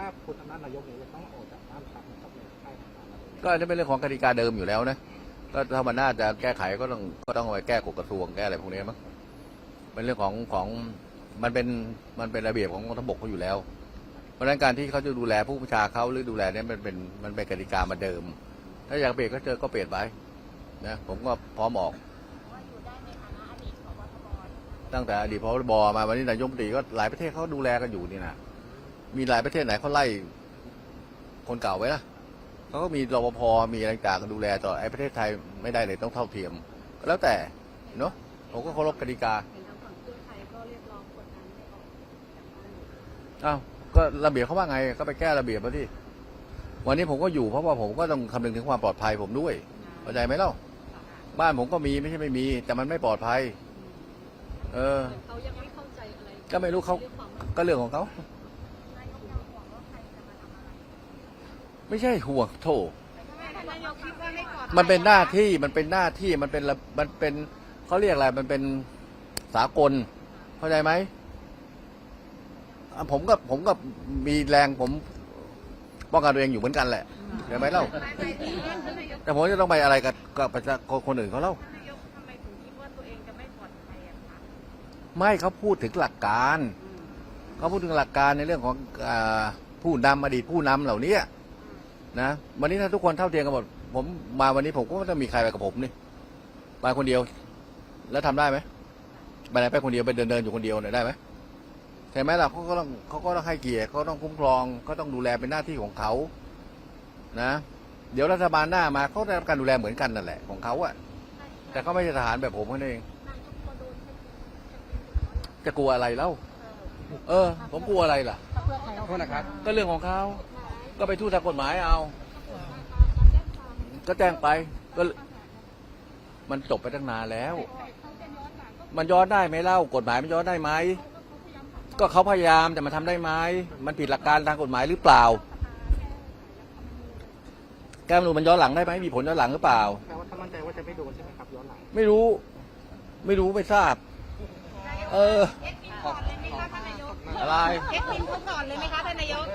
ถ้าคุณอำนาจนายกเนี่ยจะต้องออกจากบ้านพักนะครับในค่ายทหารอะไรอย่างเงี้ยก็อันนี้เป็นเรื่องของกติกาเดิมอยู่แล้วนะก็ถ้ามันน่าจะแก้ไขก็ต้องก็ต้องเอาไปแก้กฎกระทรวงแก้อะไรพวกนี้มั้งเป็นเรื่องของของมันเป็นมันเป็นระเบียบของกองทัพบกเขาอยู่แล้ว เพราะฉะนั้นการที่เขาจะดูแลผู้บัญชาเขาหรือดูแลเนี่ยมันเป็นมันเป็นกติกามาเดิม ถ้าอยากเปลี่ยนก็เจอก็เปลี่ยนไปนะผมก็พร้อมออกว่าอยู่ได้ในฐานะอดีตผบทบตั้งแต่อดีตพบมาวันนี้นายกรัฐมนตรีก็หลายประเทศเขาดูแลกันอยู่นี่นะ มีหลายประเทศไหนเขาไล่คนเก่าไว้ล่ะเขาก็มีรปภมีอะไรต่างๆดูแลต่อไอ้ประเทศไทยไม่ได้เลยต้องเท่าเทียม ก็แล้วแต่เนาะผมก็เคารพกติกาเห็นทางฝั่งเพื่อไทยก็เรียกร้องกดดันให้ออกจากบ้านอยู่อ้าวก็ระเบียบเขาว่าไงก็ไปแก้ระเบียบมาที่วันนี้ผมก็อยู่เพราะว่าผมก็ต้องคำนึงถึงความปลอดภัยผมด้วยเข้าใจไหมเล่าบ้านผมก็มีไม่ใช่ไม่มี แต่มันไม่ปลอดภัย เออเหมือนเขายังไม่เข้าใจอะไรก็ไม่รู้เขาเรื่องความมั่นก็เรื่องของเขา นายกยังห่วงว่าใครจะมาทำอะไร ไม่ใช่ห่วงโถนายกคิดว่าไม่ปลอดภัยมันเป็นหน้าที่มันเป็นหน้าที่มันเป็นระมันเป็นเขาเรียกอะไรมันเป็นสากล เข้าใจไหมอะผมก็ผมก็มีแรงผมป้องกันตัวเองอยู่เหมือนกันแหละเห็นไหมเล่าแต่ผมจะต้องไปอะไรกับกับประชาชนคนอื่นเขาเล่านายกทำไมถึงคิดว่าตัวเองจะไม่ปลอดภัยอะคะไม่เขาพูดถึงหลักการเขาพูดถึงหลักการในเรื่องของอาผู้นำอดีตผู้นำเหล่านี้ นะวันนี้ถ้าทุกคนเท่าเทียมกันหมดผมมาวันนี้ผมก็ไม่ต้องมีใครไปกับผมนี่ไปคนเดียว แล้วทำได้ไหมไปไหนไปคนเดียวไปเดินเดินๆอยู่คนเดียวเนี่ยได้ไหมใช่ไหมล่ะเขาก็ต้องเขาก็ต้องให้เกียรติเขาต้องคุ้มครองเขาต้องดูแลเป็นหน้าที่ของเขานะ เดี๋ยวรัฐบาลหน้ามาเขาได้รับการดูแลเหมือนกันนั่นแหละของเขาอะแต่เขาไม่ใช่ทหารแบบผมนั่นเองนายกก็โดนแค่จะกลัวอะไรเล่าเออ ผมกลัวอะไรล่ะเพื่อไทยขอโทษนะครับก็เรื่องของเขา ก็ไปทูตทางกฎหมายเอา ก็แจ้งไปก็มันจบไปตั้งนานแล้ว มันย้อนได้ไหมเล่ากฎหมายมันย้อนได้ไหมก็เขาพยายามแต่มันทำได้ไหมมันผิดหลักการทางกฎหมายหรือเปล่า แก้มนูญมันย้อนหลังได้ไหมมีผลย้อนหลังหรือเปล่าแปลว่าถ้ามั่นใจว่าจะไม่โดนใช่ไหมครับย้อนหลังไม่รู้ ไม่รู้ไม่ทราบ เออเอ็กซ์มินก่อนเลยไหมคะท่านนายกอะไรเอ็กซ์มินเขาก่อนเลยไหมคะท่านนายก